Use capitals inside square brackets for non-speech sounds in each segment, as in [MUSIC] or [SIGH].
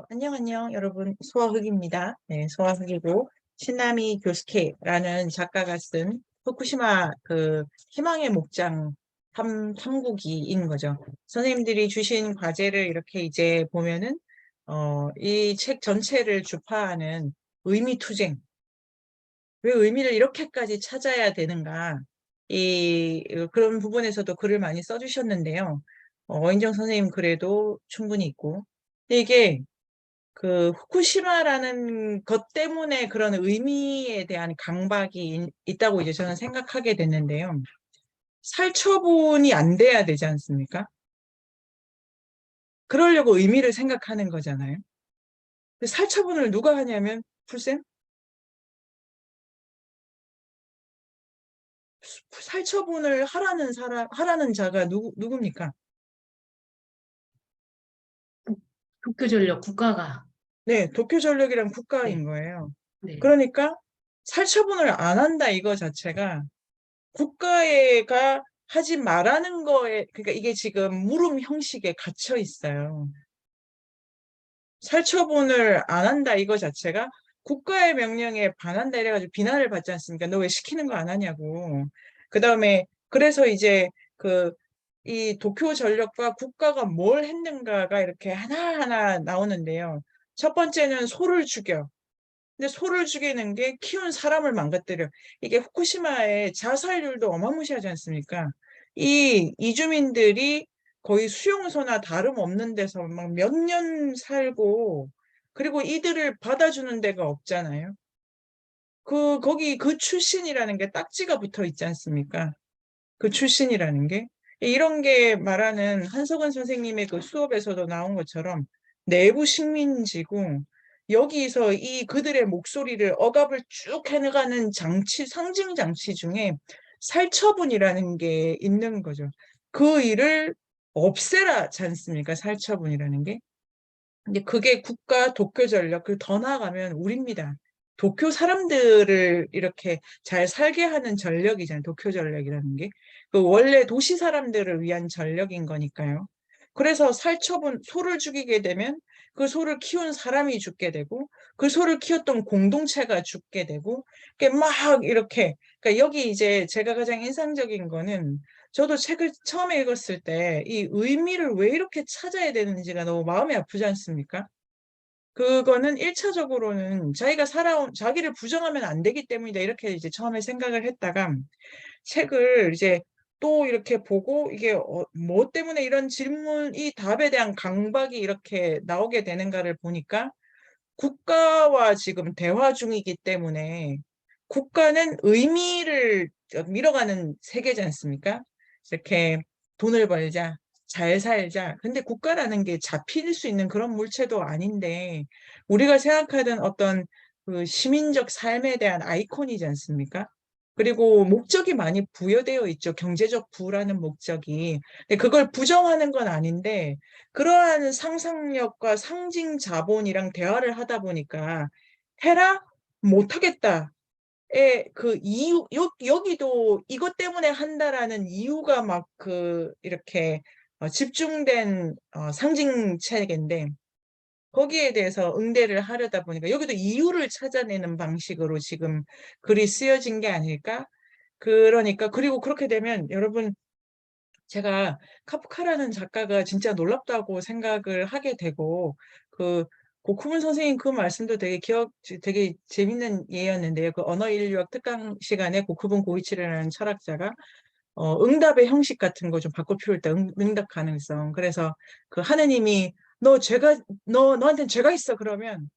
어, 안녕, 안녕, 여러분. 소아흑입니다. 네, 소아흑이고, 신나미 교스케라는 작가가 쓴 후쿠시마 그 희망의 목장 탐, 탐구기인 거죠. 선생님들이 주신 과제를 이렇게 이제 보면은, 어, 이 책 전체를 주파하는 의미투쟁. 왜 의미를 이렇게까지 찾아야 되는가. 이, 그런 부분에서도 글을 많이 써주셨는데요. 어, 어인정 선생님 글에도 충분히 있고. 이게 그 후쿠시마라는 것 때문에 그런 의미에 대한 강박이 인- 있다고 이제 저는 생각하게 됐는데요. 살처분이 안 돼야 되지 않습니까? 그러려고 의미를 생각하는 거잖아요. 근데 살처분을 누가 하냐면 풀쌤? 살처분을 하라는 사람, 하라는 자가 누구, 누굽니까? 도쿄전력 국가가 네, 도쿄 전력이란 국가인 네. 거예요. 네. 그러니까 살처분을 안 한다 이거 자체가 국가가 하지 말라는 거에 그러니까 이게 지금 물음 형식에 갇혀 있어요. 살처분을 안 한다 이거 자체가 국가의 명령에 반한다 이래가지고 비난을 받지 않습니까? 너 왜 시키는 거 안 하냐고. 그 다음에 그래서 이제 그 이 도쿄 전력과 국가가 뭘 했는가가 이렇게 하나하나 나오는데요. 첫 번째는 소를 죽여. 근데 소를 죽이는 게 키운 사람을 망가뜨려. 이게 후쿠시마의 자살률도 어마무시하지 않습니까? 이 이주민들이 거의 수용소나 다름없는 데서 막 몇 년 살고 그리고 이들을 받아주는 데가 없잖아요. 그 거기 그 출신이라는 게 딱지가 붙어 있지 않습니까? 그 출신이라는 게 이런 게 말하는 한석은 선생님의 그 수업에서도 나온 것처럼 내부 식민지고 여기서 이 그들의 목소리를 억압을 쭉 해나가는 장치, 상징 장치 중에 살처분이라는 게 있는 거죠. 그 일을 없애라지 않습니까? 살처분이라는 게. 근데 그게 국가 도쿄 전력, 그더 나아가면 우리입니다. 도쿄 사람들을 이렇게 잘 살게 하는 전력이잖아요. 도쿄 전력이라는 게. 그 원래 도시 사람들을 위한 전력인 거니까요. 그래서 살처분, 소를 죽이게 되면 그 소를 키운 사람이 죽게 되고 그 소를 키웠던 공동체가 죽게 되고 막 이렇게 그러니까 여기 이제 제가 가장 인상적인 거는 저도 책을 처음에 읽었을 때 이 의미를 왜 이렇게 찾아야 되는지가 너무 마음이 아프지 않습니까? 그거는 일차적으로는 자기가 살아온 자기를 부정하면 안 되기 때문이다 이렇게 이제 처음에 생각을 했다가 책을 이제 또 이렇게 보고 이게 어, 뭐 때문에 이런 질문, 이 답에 대한 강박이 이렇게 나오게 되는가를 보니까 국가와 지금 대화 중이기 때문에 국가는 의미를 밀어가는 세계지 않습니까? 이렇게 돈을 벌자, 잘 살자. 근데 국가라는 게 잡힐 수 있는 그런 물체도 아닌데 우리가 생각하던 어떤 그 시민적 삶에 대한 아이콘이지 않습니까? 그리고 목적이 많이 부여되어 있죠. 경제적 부라는 목적이. 근데 그걸 부정하는 건 아닌데 그러한 상상력과 상징 자본이랑 대화를 하다 보니까 해라 못하겠다. 그 이유 여, 여기도 이것 때문에 한다라는 이유가 막 그 이렇게 어, 집중된 어, 상징 체계인데 거기에 대해서 응대를 하려다 보니까 여기도 이유를 찾아내는 방식으로 지금 글이 쓰여진 게 아닐까? 그러니까 그리고 그렇게 되면 여러분 제가 카프카라는 작가가 진짜 놀랍다고 생각을 하게 되고 그 고쿠분 선생님 그 말씀도 되게 기억 되게 재밌는 예였는데요. 그 언어 인류학 특강 시간에 고쿠분 고이치라는 철학자가 어, 응답의 형식 같은 거 좀 바꿀 필요 있다. 응, 응답 가능성. 그래서 그 하느님이 너 죄가 너 너한테는 죄가 있어 그러면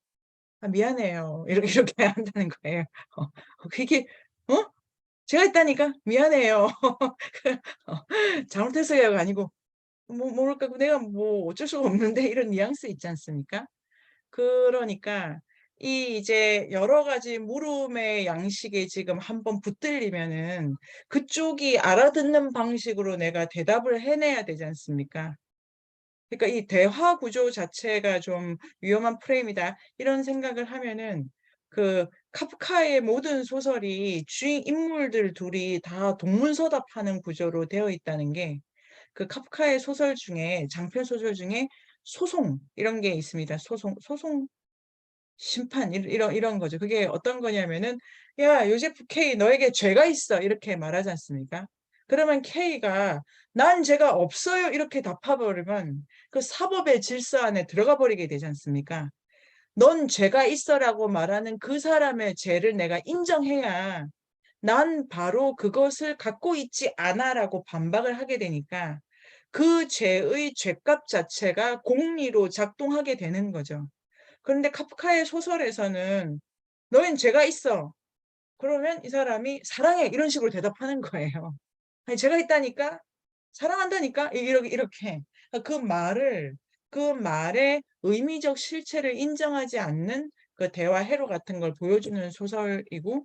아, 미안해요. 이렇게 이렇게 [LAUGHS] 한다는 거예요. 어, 그게 어? 제가 있다니까 미안해요. [LAUGHS] 어, 잘못해서가 아니고 뭐 모를까 내가 뭐 어쩔 수가 없는데 이런 뉘앙스 있지 않습니까? 그러니까 이 이제 여러 가지 물음의 양식에 지금 한번 붙들리면은 그쪽이 알아듣는 방식으로 내가 대답을 해내야 되지 않습니까? 그러니까 이 대화 구조 자체가 좀 위험한 프레임이다 이런 생각을 하면은 그 카프카의 모든 소설이 주인 인물들 둘이 다 동문서답하는 구조로 되어 있다는 게 그 카프카의 소설 중에 장편 소설 중에 소송 이런 게 있습니다. 소송 소송 심판 이- 이런 이런 거죠. 그게 어떤 거냐면은 야 요제프 K 너에게 죄가 있어 이렇게 말하지 않습니까? 그러면 K가 난 죄가 없어요 이렇게 답해버리면 그 사법의 질서 안에 들어가 버리게 되지 않습니까? 넌 죄가 있어라고 말하는 그 사람의 죄를 내가 인정해야 난 바로 그것을 갖고 있지 않아라고 반박을 하게 되니까 그 죄의 죄값 자체가 공리로 작동하게 되는 거죠. 그런데 카프카의 소설에서는 너흰 죄가 있어. 그러면 이 사람이 사랑해 이런 식으로 대답하는 거예요. 아니 죄가 있다니까 사랑한다니까 이- 이렇게 이렇게 그 말을 그 말의 의미적 실체를 인정하지 않는 그 대화 회로 같은 걸 보여주는 소설이고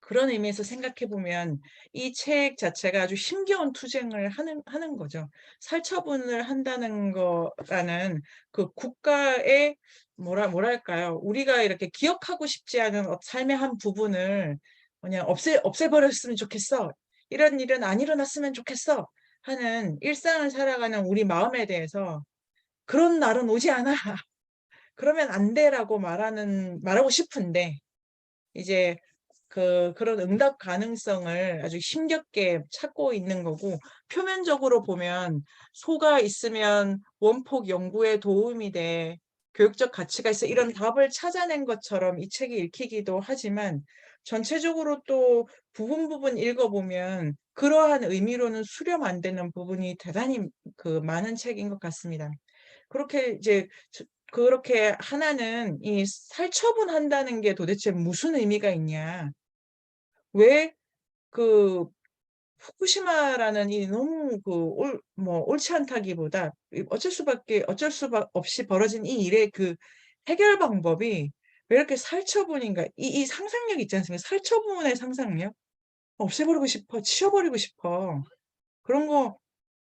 그런 의미에서 생각해 보면 이 책 자체가 아주 힘겨운 투쟁을 하는 하는 거죠. 살처분을 한다는 거라는 그 국가의 뭐라 뭐랄까요? 우리가 이렇게 기억하고 싶지 않은 어- 삶의 한 부분을 그냥 없애 없애버렸으면 좋겠어. 이런 일은 안 일어났으면 좋겠어. 하는 일상을 살아가는 우리 마음에 대해서 그런 날은 오지 않아. [LAUGHS] 그러면 안 돼라고 말하는 말하고 싶은데 이제 그 그런 응답 가능성을 아주 힘겹게 찾고 있는 거고 표면적으로 보면 소가 있으면 원폭 연구에 도움이 돼 교육적 가치가 있어 이런 답을 찾아낸 것처럼 이 책이 읽히기도 하지만 전체적으로 또 부분 부분 읽어보면 그러한 의미로는 수렴 안 되는 부분이 대단히 그 많은 책인 것 같습니다. 그렇게 이제 저- 그렇게 하나는 이 살처분한다는 게 도대체 무슨 의미가 있냐? 왜 그 후쿠시마라는 이 너무 그올뭐 옳지 않다기보다 이 어쩔 수밖에 어쩔 수 없이 벌어진 이 일의 그 해결 방법이 왜 이렇게 살처분인가? 이, 이 상상력 있지 않습니까? 살처분의 상상력 없애버리고 싶어, 치워버리고 싶어. 그런 거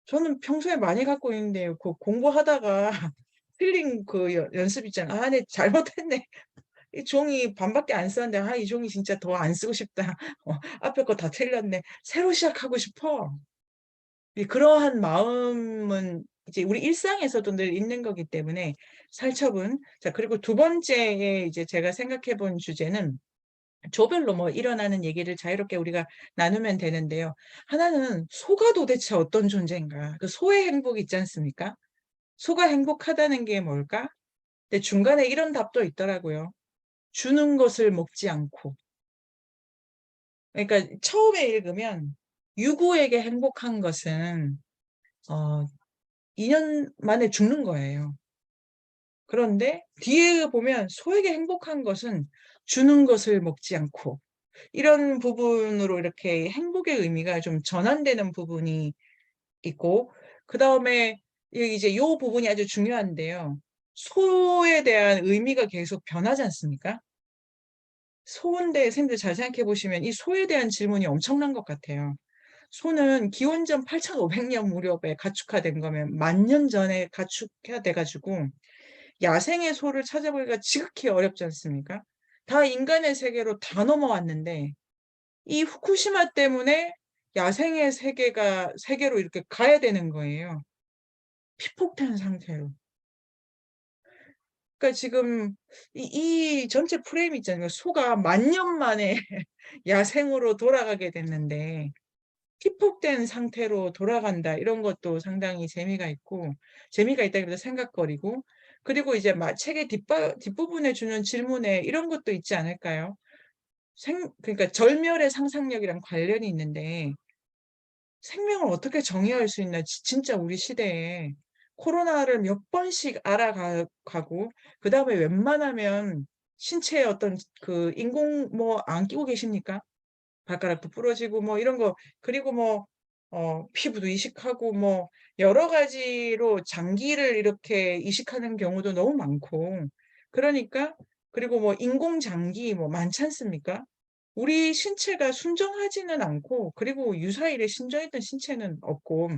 저는 평소에 많이 갖고 있는데 그 공부하다가 [LAUGHS] 틀린 그 연- 연습 있잖아. 아, 내 잘못했네. 이 종이 반밖에 안 썼는데 아, 이 종이 진짜 더 안 쓰고 싶다. [LAUGHS] 어, 앞에 거 다 틀렸네. 새로 시작하고 싶어. 이 그러한 마음은 이제 우리 일상에서도 늘 있는 거기 때문에 살처분. 자, 그리고 두 번째에 이제 제가 생각해 본 주제는 조별로 뭐 일어나는 얘기를 자유롭게 우리가 나누면 되는데요. 하나는 소가 도대체 어떤 존재인가? 그 소의 행복 있지 않습니까? 소가 행복하다는 게 뭘까? 근데 중간에 이런 답도 있더라고요. 주는 것을 먹지 않고. 그러니까 처음에 읽으면 유구에게 행복한 것은 어 2년 만에 죽는 거예요. 그런데 뒤에 보면 소에게 행복한 것은 주는 것을 먹지 않고 이런 부분으로 이렇게 행복의 의미가 좀 전환되는 부분이 있고 그 다음에 이- 이제 요 부분이 아주 중요한데요. 소에 대한 의미가 계속 변하지 않습니까? 소인데 선생님들 잘 생각해 보시면 이 소에 대한 질문이 엄청난 것 같아요. 소는 기원전 8,500년 무렵에 가축화된 거면 만 년 전에 가축화 돼 가지고 야생의 소를 찾아보기가 지극히 어렵지 않습니까? 다 인간의 세계로 다 넘어왔는데 이 후쿠시마 때문에 야생의 세계가 세계로 이렇게 가야 되는 거예요. 피폭된 상태로. 그러니까 지금 이, 이 전체 프레임 있잖아요. 소가 만년 만에 [LAUGHS] 야생으로 돌아가게 됐는데 피폭된 상태로 돌아간다 이런 것도 상당히 재미가 있고 재미가 있다기보다 생각거리고 그리고 이제 마- 책의 뒷바, 뒷부분에 주는 질문에 이런 것도 있지 않을까요? 생, 그러니까 절멸의 상상력이랑 관련이 있는데 생명을 어떻게 정의할 수 있나 지- 진짜 우리 시대에 코로나를 몇 번씩 알아가고 그 다음에 웬만하면 신체에 어떤 그 인공 뭐 안 끼고 계십니까? 발가락도 부러지고 뭐 이런 거 그리고 뭐 어, 피부도 이식하고 뭐 여러 가지로 장기를 이렇게 이식하는 경우도 너무 많고 그러니까 그리고 뭐 인공 장기 뭐 많지 않습니까? 우리 신체가 순정하지는 않고 그리고 유사일에 신정했던 신체는 없고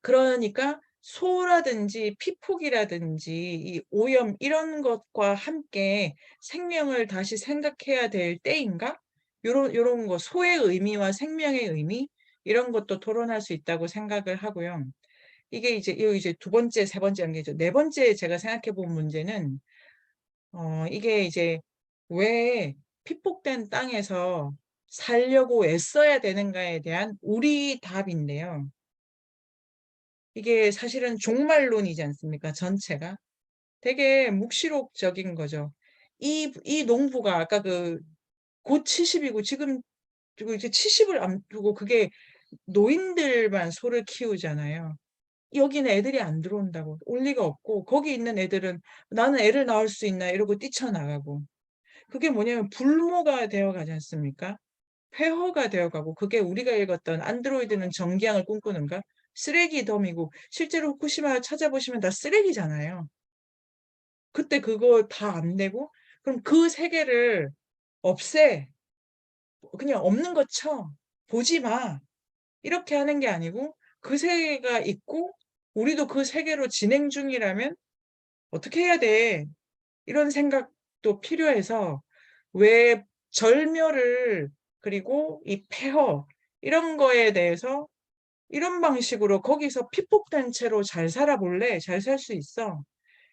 그러니까 소라든지 피폭이라든지 이 오염 이런 것과 함께 생명을 다시 생각해야 될 때인가? 요런 요런 거 소의 의미와 생명의 의미 이런 것도 토론할 수 있다고 생각을 하고요. 이게 이제 이 이제 두 번째, 세 번째 단계죠. 네 번째 제가 생각해 본 문제는 어 이게 이제 왜 피폭된 땅에서 살려고 애써야 되는가에 대한 우리 답인데요. 이게 사실은 종말론이지 않습니까? 전체가. 되게 묵시록적인 거죠. 이, 이 농부가 아까 그 곧 70이고 지금 이제 70을 앞두고 그게 노인들만 소를 키우잖아요. 여기는 애들이 안 들어온다고 올 리가 없고 거기 있는 애들은 나는 애를 낳을 수 있나 이러고 뛰쳐나가고 그게 뭐냐면 불모가 되어 가지 않습니까? 폐허가 되어 가고 그게 우리가 읽었던 안드로이드는 정기양을 꿈꾸는가? 쓰레기 덤이고 실제로 후쿠시마 찾아보시면 다 쓰레기잖아요. 그때 그거 다안 되고 그럼 그 세계를 없애. 그냥 없는 거 쳐. 보지 마. 이렇게 하는 게 아니고 그 세계가 있고 우리도 그 세계로 진행 중이라면 어떻게 해야 돼? 이런 생각도 필요해서 왜 절멸을 그리고 이 폐허 이런 거에 대해서 이런 방식으로 거기서 피폭된 채로 잘 살아볼래? 잘 살 수 있어.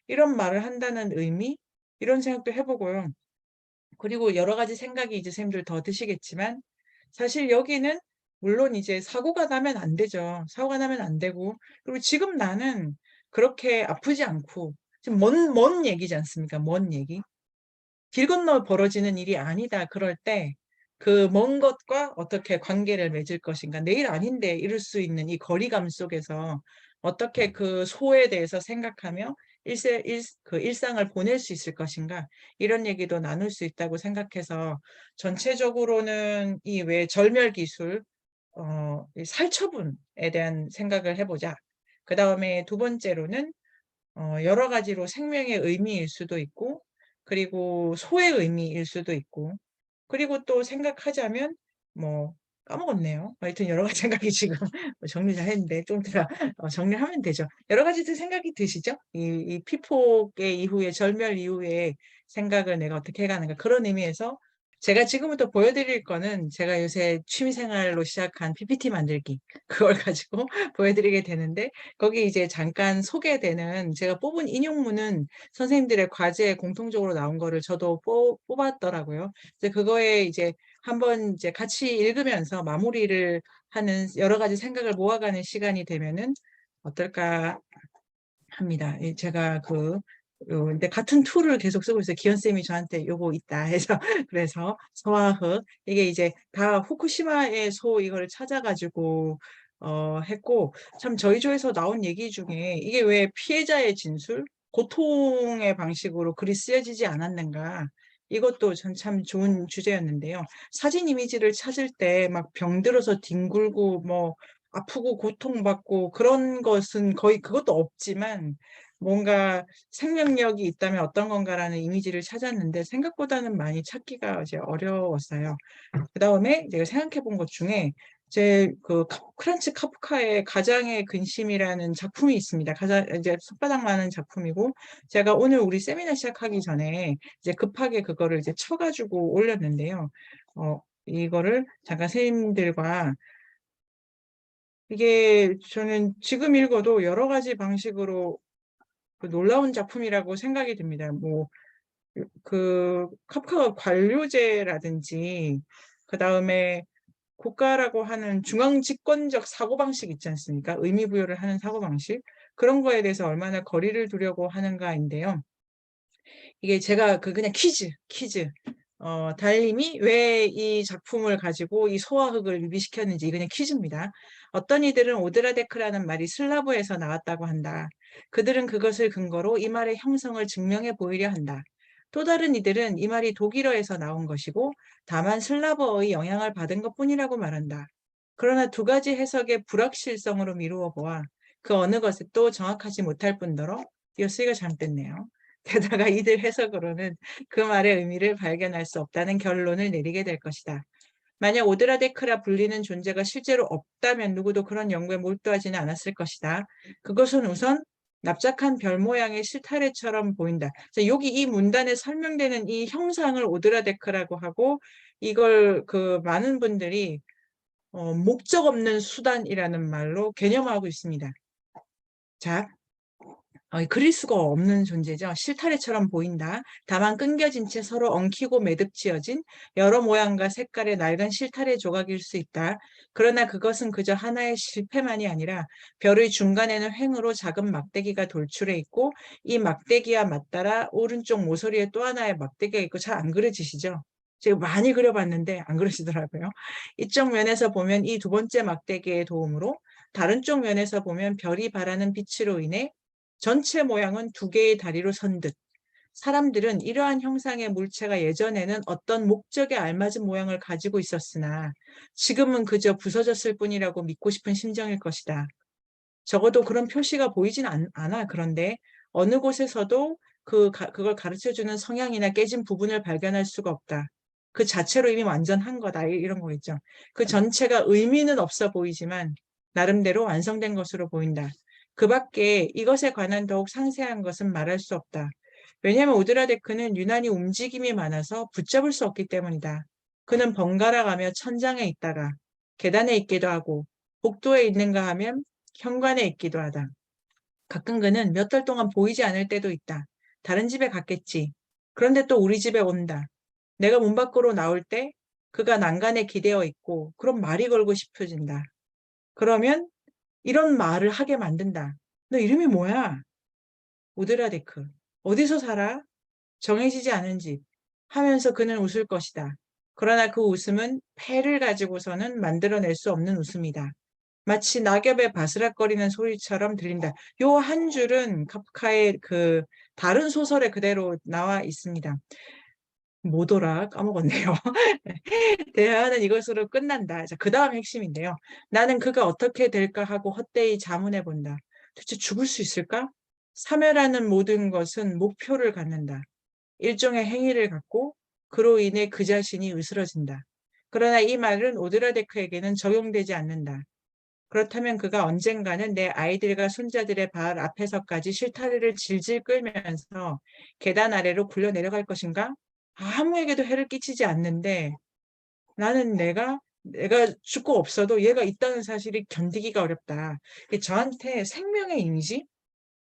이런 말을 한다는 의미? 이런 생각도 해보고요. 그리고 여러 가지 생각이 이제 선생님들 더 드시겠지만 사실 여기는 물론 이제 사고가 나면 안 되죠. 사고가 나면 안 되고 그리고 지금 나는 그렇게 아프지 않고 지금 먼, 먼 얘기지 않습니까? 먼 얘기. 길 건너 벌어지는 일이 아니다. 그럴 때 그 먼 것과 어떻게 관계를 맺을 것인가. 내일 아닌데 이럴 수 있는 이 거리감 속에서 어떻게 그 소에 대해서 생각하며 일세, 일, 그 일상을 보낼 수 있을 것인가. 이런 얘기도 나눌 수 있다고 생각해서 전체적으로는 이외 절멸 기술, 어, 이 살처분에 대한 생각을 해보자. 그 다음에 두 번째로는 어, 여러 가지로 생명의 의미일 수도 있고, 그리고 소의 의미일 수도 있고, 그리고 또 생각하자면 뭐 까먹었네요. 하여튼 여러 가지 생각이 지금 [LAUGHS] 정리 잘 했는데 좀 이따 어, 정리하면 되죠. 여러 가지들 생각이 드시죠? 이, 이 피폭의 이후에 절멸 이후에 생각을 내가 어떻게 해가는가 그런 의미에서 제가 지금부터 보여드릴 거는 제가 요새 취미생활로 시작한 PPT 만들기 [LAUGHS] 그걸 가지고 보여드리게 되는데 거기 이제 잠깐 소개되는 제가 뽑은 인용문은 선생님들의 과제에 공통적으로 나온 거를 저도 뽑, 뽑았더라고요. 그래서 그거에 이제 한번 이제 같이 읽으면서 마무리를 하는 여러 가지 생각을 모아가는 시간이 되면은 어떨까 합니다. 이 제가 그 요, 근데 같은 툴을 계속 쓰고 있어요. 기현 쌤이 저한테 요거 있다 해서 [LAUGHS] 그래서 서화흑 이게 이제 다 후쿠시마의 소 이거를 찾아가지고 어 했고 참 저희 조에서 나온 얘기 중에 이게 왜 피해자의 진술 고통의 방식으로 글이 쓰여지지 않았는가 이것도 전 참 좋은 주제였는데요. 사진 이미지를 찾을 때 막 병들어서 뒹굴고 뭐 아프고 고통받고 그런 것은 거의 그것도 없지만 뭔가 생명력이 있다면 어떤 건가라는 이미지를 찾았는데 생각보다는 많이 찾기가 이제 어려웠어요. 그 다음에 제가 생각해 본 것 중에 제 그 크란츠 카프카의 가장의 근심이라는 작품이 있습니다. 가장 이제 손바닥 많은 작품이고 제가 오늘 우리 세미나 시작하기 전에 이제 급하게 그거를 이제 쳐가지고 올렸는데요. 어, 이거를 잠깐 선생님들과 이게 저는 지금 읽어도 여러 가지 방식으로 그 놀라운 작품이라고 생각이 듭니다. 뭐, 그, 카프카가 관료제라든지, 그 다음에 국가라고 하는 중앙 집권적 사고방식 있지 않습니까? 의미부여를 하는 사고방식. 그런 거에 대해서 얼마나 거리를 두려고 하는가인데요. 이게 제가 그 그냥 퀴즈, 퀴즈. 어, 달님이 왜 이 작품을 가지고 이 소화흙을 유비시켰는지 그냥 퀴즈입니다. 어떤 이들은 오드라데크라는 말이 슬라브에서 나왔다고 한다. 그들은 그것을 근거로 이 말의 형성을 증명해 보이려 한다. 또 다른 이들은 이 말이 독일어에서 나온 것이고 다만 슬라브어의 영향을 받은 것뿐이라고 말한다. 그러나 두 가지 해석의 불확실성으로 미루어 보아 그 어느 것에 또 정확하지 못할 뿐더러 이거 쓰기가 잘못됐네요. 게다가 이들 해석으로는 그 말의 의미를 발견할 수 없다는 결론을 내리게 될 것이다. 만약 오드라데크라 불리는 존재가 실제로 없다면 누구도 그런 연구에 몰두하지는 않았을 것이다. 그것은 우선 납작한 별 모양의 실타래처럼 보인다. 여기 이 문단에 설명되는 이 형상을 오드라데크라고 하고 이걸 그 많은 분들이 어, 목적 없는 수단이라는 말로 개념하고 있습니다. 자, 어, 그릴 수가 없는 존재죠. 실타래처럼 보인다. 다만 끊겨진 채 서로 엉키고 매듭지어진 여러 모양과 색깔의 낡은 실타래 조각일 수 있다. 그러나 그것은 그저 하나의 실패만이 아니라 별의 중간에는 횡으로 작은 막대기가 돌출해 있고 이 막대기와 맞따라 오른쪽 모서리에 또 하나의 막대기가 있고 잘 안 그려지시죠? 제가 많이 그려봤는데 안 그러시더라고요. 이쪽 면에서 보면 이 두 번째 막대기의 도움으로 다른 쪽 면에서 보면 별이 발하는 빛으로 인해 전체 모양은 두 개의 다리로 선 듯. 사람들은 이러한 형상의 물체가 예전에는 어떤 목적에 알맞은 모양을 가지고 있었으나 지금은 그저 부서졌을 뿐이라고 믿고 싶은 심정일 것이다. 적어도 그런 표시가 보이진 않, 아 그런데 어느 곳에서도 그, 가, 그걸 가르쳐주는 성향이나 깨진 부분을 발견할 수가 없다. 그 자체로 이미 완전한 거다. 이- 이런 거겠죠. 그 전체가 의미는 없어 보이지만 나름대로 완성된 것으로 보인다. 그 밖에 이것에 관한 더욱 상세한 것은 말할 수 없다. 왜냐하면 오드라데크는 유난히 움직임이 많아서 붙잡을 수 없기 때문이다. 그는 번갈아 가며 천장에 있다가 계단에 있기도 하고 복도에 있는가 하면 현관에 있기도 하다. 가끔 그는 몇 달 동안 보이지 않을 때도 있다. 다른 집에 갔겠지. 그런데 또 우리 집에 온다. 내가 문 밖으로 나올 때 그가 난간에 기대어 있고 그럼 말이 걸고 싶어진다. 그러면 이런 말을 하게 만든다. 너 이름이 뭐야? 오드라데크. 어디서 살아? 정해지지 않은 집. 하면서 그는 웃을 것이다. 그러나 그 웃음은 폐를 가지고서는 만들어낼 수 없는 웃음이다. 마치 낙엽의 바스락거리는 소리처럼 들린다. 요 한 줄은 카프카의 그 다른 소설에 그대로 나와 있습니다. 뭐더라? 까먹었네요. [LAUGHS] 대화는 이것으로 끝난다. 자, 그 다음 핵심인데요. 나는 그가 어떻게 될까 하고 헛되이 자문해 본다. 도대체 죽을 수 있을까? 사멸하는 모든 것은 목표를 갖는다. 일종의 행위를 갖고 그로 인해 그 자신이 으스러진다. 그러나 이 말은 오드라데크에게는 적용되지 않는다. 그렇다면 그가 언젠가는 내 아이들과 손자들의 발 앞에서까지 실타래를 질질 끌면서 계단 아래로 굴려 내려갈 것인가? 아무에게도 해를 끼치지 않는데 나는 내가 내가 죽고 없어도 얘가 있다는 사실이 견디기가 어렵다. 저한테 생명의 이미지?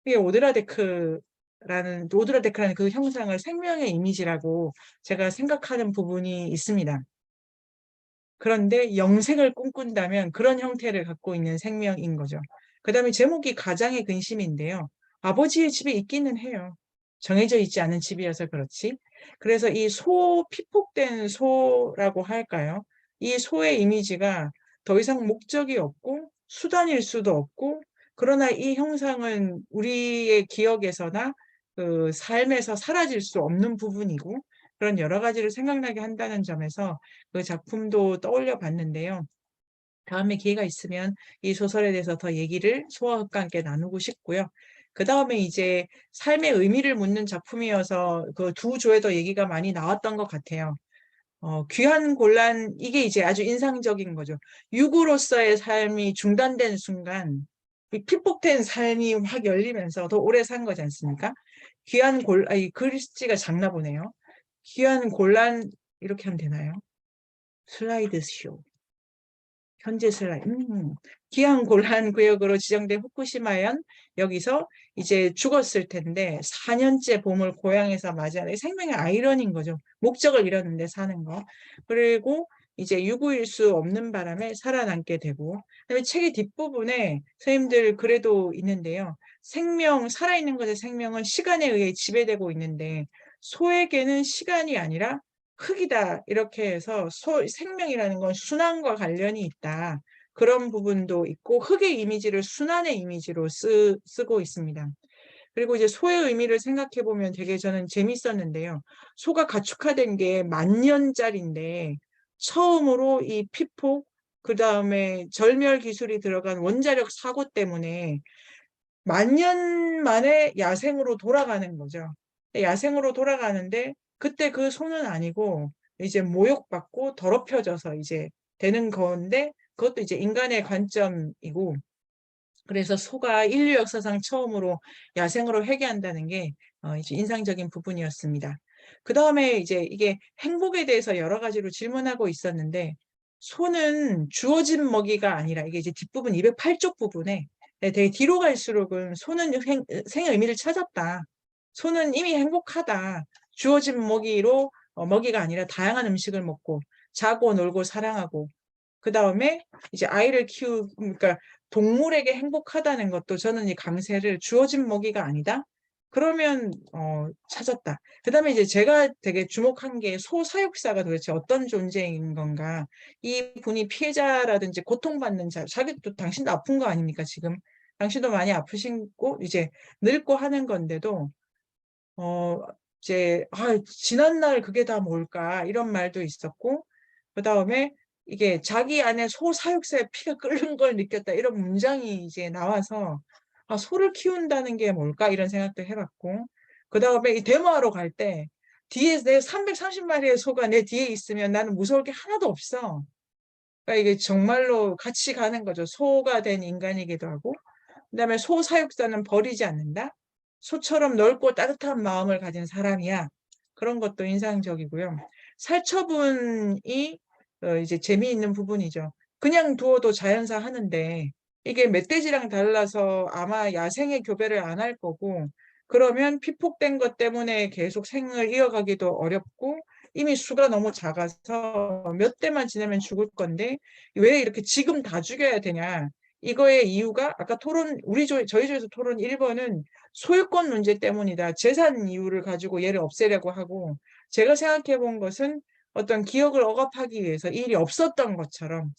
이게 오드라데크라는 오드라데크라는 그 형상을 생명의 이미지라고 제가 생각하는 부분이 있습니다. 그런데 영생을 꿈꾼다면 그런 형태를 갖고 있는 생명인 거죠. 그 다음에 제목이 가장의 근심인데요. 아버지의 집에 있기는 해요. 정해져 있지 않은 집이어서 그렇지. 그래서 이 소, 피폭된 소라고 할까요? 이 소의 이미지가 더 이상 목적이 없고 수단일 수도 없고 그러나 이 형상은 우리의 기억에서나 그 삶에서 사라질 수 없는 부분이고 그런 여러 가지를 생각나게 한다는 점에서 그 작품도 떠올려 봤는데요. 다음에 기회가 있으면 이 소설에 대해서 더 얘기를 소아흑과 함께 나누고 싶고요. 그 다음에 이제 삶의 의미를 묻는 작품이어서 그 두 조에도 얘기가 많이 나왔던 것 같아요. 어, 귀한 곤란, 이게 이제 아주 인상적인 거죠. 유구로서의 삶이 중단된 순간, 이 피폭된 삶이 확 열리면서 더 오래 산 거지 않습니까? 귀한 곤, 아, 이 글씨가 작나 보네요. 귀한 곤란, 이렇게 하면 되나요? 슬라이드 쇼. 현재 슬라이드. 음, 귀한 곤란 구역으로 지정된 후쿠시마현 여기서 이제 죽었을 텐데 4년째 봄을 고향에서 맞이하는 생명의 아이러니인 거죠. 목적을 잃었는데 사는 거. 그리고 이제 유구일 수 없는 바람에 살아남게 되고 그다음에 책의 뒷부분에 선생님들 그래도 있는데요. 생명 살아있는 것의 생명은 시간에 의해 지배되고 있는데 소에게는 시간이 아니라 흙이다 이렇게 해서 소, 생명이라는 건 순환과 관련이 있다. 그런 부분도 있고 흙의 이미지를 순환의 이미지로 쓰, 쓰고 있습니다. 그리고 이제 소의 의미를 생각해 보면 되게 저는 재밌었는데요. 소가 가축화된 게 만년짜리인데 처음으로 이 피폭 그 다음에 절멸 기술이 들어간 원자력 사고 때문에 만년 만에 야생으로 돌아가는 거죠. 야생으로 돌아가는데 그때 그 소는 아니고 이제 모욕받고 더럽혀져서 이제 되는 건데 그것도 이제 인간의 관점이고 그래서 소가 인류 역사상 처음으로 야생으로 회귀한다는 게 어, 이제 인상적인 부분이었습니다. 그 다음에 이제 이게 행복에 대해서 여러 가지로 질문하고 있었는데 소는 주어진 먹이가 아니라 이게 이제 뒷부분 208쪽 부분에 네, 되게 뒤로 갈수록은 소는 행, 생의 의미를 찾았다. 소는 이미 행복하다. 주어진 먹이로 어, 먹이가 아니라 다양한 음식을 먹고 자고 놀고 사랑하고 그 다음에 이제 아이를 키우 그러니까 동물에게 행복하다는 것도 저는 이 강세를 주어진 먹이가 아니다. 그러면 어, 찾았다. 그 다음에 이제 제가 되게 주목한 게 소사육사가 도대체 어떤 존재인 건가. 이 분이 피해자라든지 고통받는 자, 자기도 당신도 아픈 거 아닙니까 지금? 당신도 많이 아프시고 이제 늙고 하는 건데도 어 이제 아 지난날 그게 다 뭘까 이런 말도 있었고 그 다음에 이게 자기 안에 소 사육사의 피가 끓는 걸 느꼈다 이런 문장이 이제 나와서 아 소를 키운다는 게 뭘까 이런 생각도 해봤고 그 다음에 이 데모하러 갈 때 뒤에 내 330마리의 소가 내 뒤에 있으면 나는 무서울 게 하나도 없어. 그러니까 이게 정말로 같이 가는 거죠. 소가 된 인간이기도 하고 그 다음에 소 사육사는 버리지 않는다. 소처럼 넓고 따뜻한 마음을 가진 사람이야. 그런 것도 인상적이고요. 살처분이 어, 이제 재미있는 부분이죠. 그냥 두어도 자연사 하는데 이게 멧돼지랑 달라서 아마 야생의 교배를 안 할 거고 그러면 피폭된 것 때문에 계속 생을 이어가기도 어렵고 이미 수가 너무 작아서 몇 대만 지나면 죽을 건데 왜 이렇게 지금 다 죽여야 되냐 이거의 이유가 아까 토론 우리 조 저희 조에서 토론 1번은 소유권 문제 때문이다. 재산 이유를 가지고 얘를 없애려고 하고 제가 생각해 본 것은 어떤 기억을 억압하기 위해서 이 일이 없었던 것처럼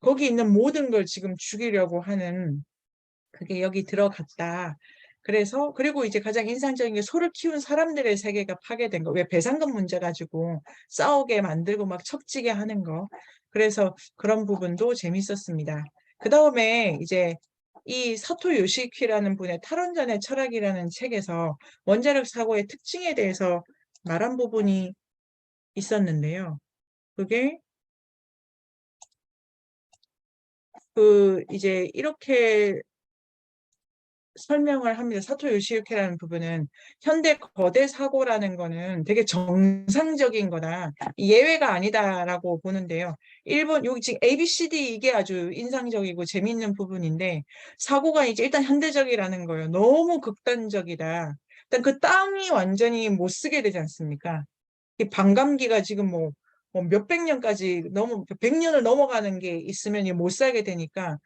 거기 있는 모든 걸 지금 죽이려고 하는 그게 여기 들어갔다. 그래서 그리고 이제 가장 인상적인 게 소를 키운 사람들의 세계가 파괴된 거. 왜 배상금 문제 가지고 싸우게 만들고 막 척지게 하는 거. 그래서 그런 부분도 재밌었습니다. 그 다음에 이제 이 사토 요시키라는 분의 탈원전의 철학이라는 책에서 원자력 사고의 특징에 대해서 말한 부분이 있었는데요. 그게 그 이제 이렇게 설명을 합니다. 사토 요시유키라는 부분은 현대 거대 사고라는 거는 되게 정상적인 거다. 예외가 아니다라고 보는데요. 일본 여기 지금 A, B, C, D 이게 아주 인상적이고 재미있는 부분인데 사고가 이제 일단 현대적이라는 거예요. 너무 극단적이다. 일단 그 땅이 완전히 못 쓰게 되지 않습니까? 이 반감기가 지금 뭐, 뭐 몇백 년까지 너무 백 년을 넘어가는 게 있으면 못 살게 되니까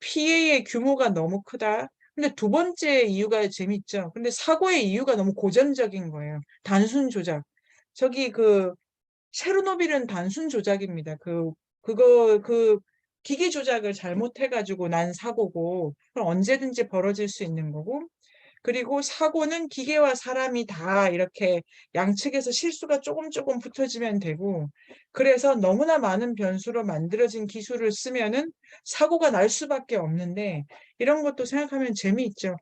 피해의 규모가 너무 크다. 근데 두 번째 이유가 재밌죠. 근데 사고의 이유가 너무 고전적인 거예요. 단순 조작. 저기 그 체르노빌은 단순 조작입니다. 그 그거 그 기계 조작을 잘못해가지고 난 사고고 그럼 언제든지 벌어질 수 있는 거고 그리고 사고는 기계와 사람이 다 이렇게 양측에서 실수가 조금 조금 붙어지면 되고 그래서 너무나 많은 변수로 만들어진 기술을 쓰면은 사고가 날 수밖에 없는데 이런 것도 생각하면 재미있죠.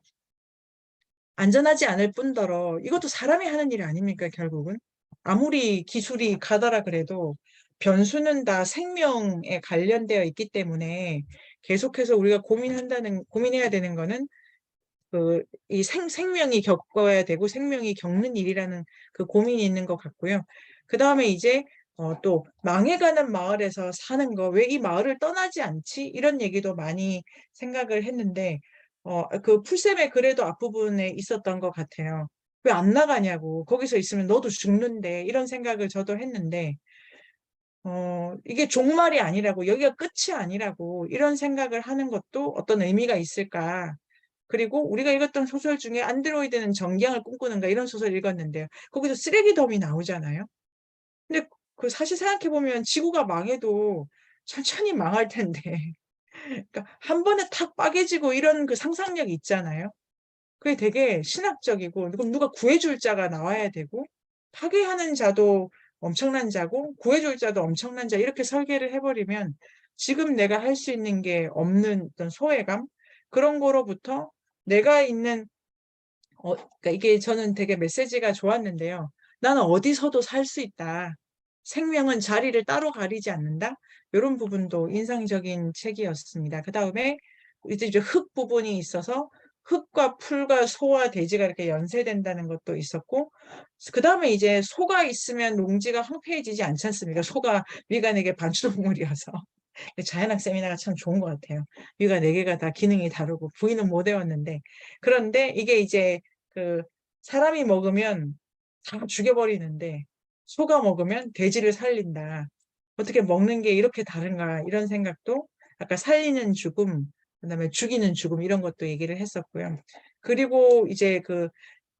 안전하지 않을 뿐더러 이것도 사람이 하는 일 아닙니까 결국은 아무리 기술이 가더라 그래도 변수는 다 생명에 관련되어 있기 때문에 계속해서 우리가 고민한다는 고민해야 되는 거는 그이 생명이 겪어야 되고 생명이 겪는 일이라는 그 고민이 있는 것 같고요. 그 다음에 이제 어, 또 망해가는 마을에서 사는 거 왜 이 마을을 떠나지 않지? 이런 얘기도 많이 생각을 했는데 어, 그 풀쌤의 글에도 앞부분에 있었던 것 같아요. 왜 안 나가냐고 거기서 있으면 너도 죽는데 이런 생각을 저도 했는데 어, 이게 종말이 아니라고 여기가 끝이 아니라고 이런 생각을 하는 것도 어떤 의미가 있을까 그리고 우리가 읽었던 소설 중에 안드로이드는 정경을 꿈꾸는가 이런 소설 읽었는데요. 거기서 쓰레기 덤이 나오잖아요. 근데 그 사실 생각해 보면 지구가 망해도 천천히 망할 텐데. [LAUGHS] 그러니까 한 번에 탁 빠개지고 이런 그 상상력이 있잖아요. 그게 되게 신학적이고 그럼 누가 구해줄 자가 나와야 되고 파괴하는 자도 엄청난 자고 구해줄 자도 엄청난 자 이렇게 설계를 해버리면 지금 내가 할 수 있는 게 없는 어떤 소외감 그런 거로부터 내가 있는 어, 그러니까 이게 저는 되게 메시지가 좋았는데요. 나는 어디서도 살 수 있다. 생명은 자리를 따로 가리지 않는다. 이런 부분도 인상적인 책이었습니다. 그 다음에 이제 흙 부분이 있어서 흙과 풀과 소와 돼지가 이렇게 연쇄된다는 것도 있었고 그 다음에 이제 소가 있으면 농지가 황폐해지지 않지 않습니까? 소가 미간에게 [LAUGHS] 반추동물이어서 자연학 세미나가 참 좋은 것 같아요. 위가 네 개가 다 기능이 다르고 부위는 못 외웠는데 그런데 이게 이제 그 사람이 먹으면 다 죽여버리는데 소가 먹으면 돼지를 살린다. 어떻게 먹는 게 이렇게 다른가 이런 생각도 아까 살리는 죽음, 그다음에 죽이는 죽음 이런 것도 얘기를 했었고요. 그리고 이제 그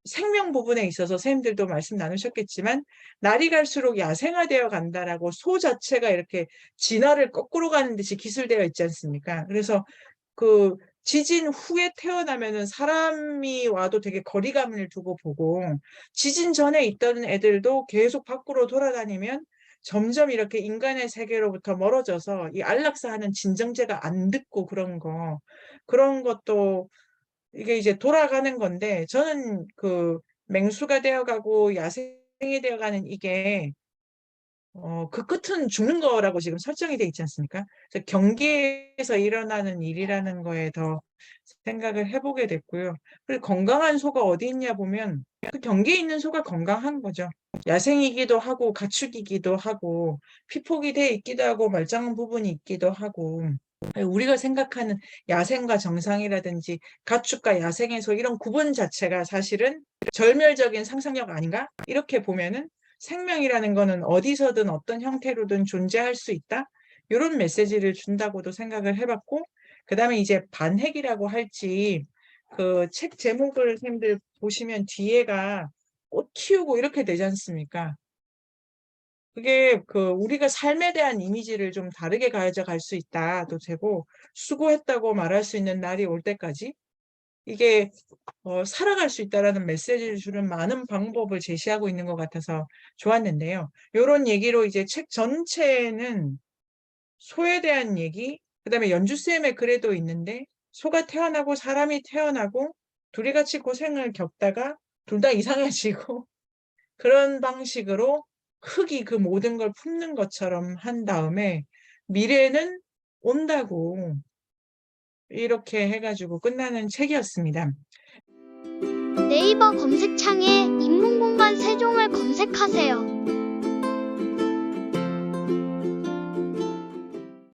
생명 부분에 있어서 선생님들도 말씀 나누셨겠지만 날이 갈수록 야생화되어 간다라고 소 자체가 이렇게 진화를 거꾸로 가는 듯이 기술되어 있지 않습니까? 그래서 그 지진 후에 태어나면은 사람이 와도 되게 거리감을 두고 보고 지진 전에 있던 애들도 계속 밖으로 돌아다니면 점점 이렇게 인간의 세계로부터 멀어져서 이 안락사하는 진정제가 안 듣고 그런 거 그런 것도 이게 이제 돌아가는 건데 저는 그 맹수가 되어가고 야생이 되어가는 이게 어, 그 끝은 죽는 거라고 지금 설정이 돼 있지 않습니까? 그래서 경계에서 일어나는 일이라는 거에 더 생각을 해보게 됐고요. 그리고 건강한 소가 어디 있냐 보면 그 경계에 있는 소가 건강한 거죠. 야생이기도 하고 가축이기도 하고 피폭이 돼 있기도 하고 말짱한 부분이 있기도 하고 우리가 생각하는 야생과 정상이라든지 가축과 야생에서 이런 구분 자체가 사실은 절멸적인 상상력 아닌가? 이렇게 보면은 생명이라는 거는 어디서든 어떤 형태로든 존재할 수 있다. 이런 메시지를 준다고도 생각을 해봤고, 그 다음에 이제 반핵이라고 할지 그 책 제목을 선생님들 보시면 뒤에가 꽃 키우고 이렇게 되지 않습니까? 그게 그 우리가 삶에 대한 이미지를 좀 다르게 가져갈 수 있다도 되고 수고했다고 말할 수 있는 날이 올 때까지 이게 어, 살아갈 수 있다라는 메시지를 주는 많은 방법을 제시하고 있는 것 같아서 좋았는데요. 이런 얘기로 이제 책 전체는 소에 대한 얘기, 그 다음에 연주쌤의 글에도 있는데 소가 태어나고 사람이 태어나고 둘이 같이 고생을 겪다가 둘 다 [LAUGHS] 이상해지고 그런 방식으로 흙이 그 모든 걸 품는 것처럼 한 다음에 미래는 온다고 이렇게 해가지고 끝나는 책이었습니다. 네이버 검색창에 인문공간 세종을 검색하세요.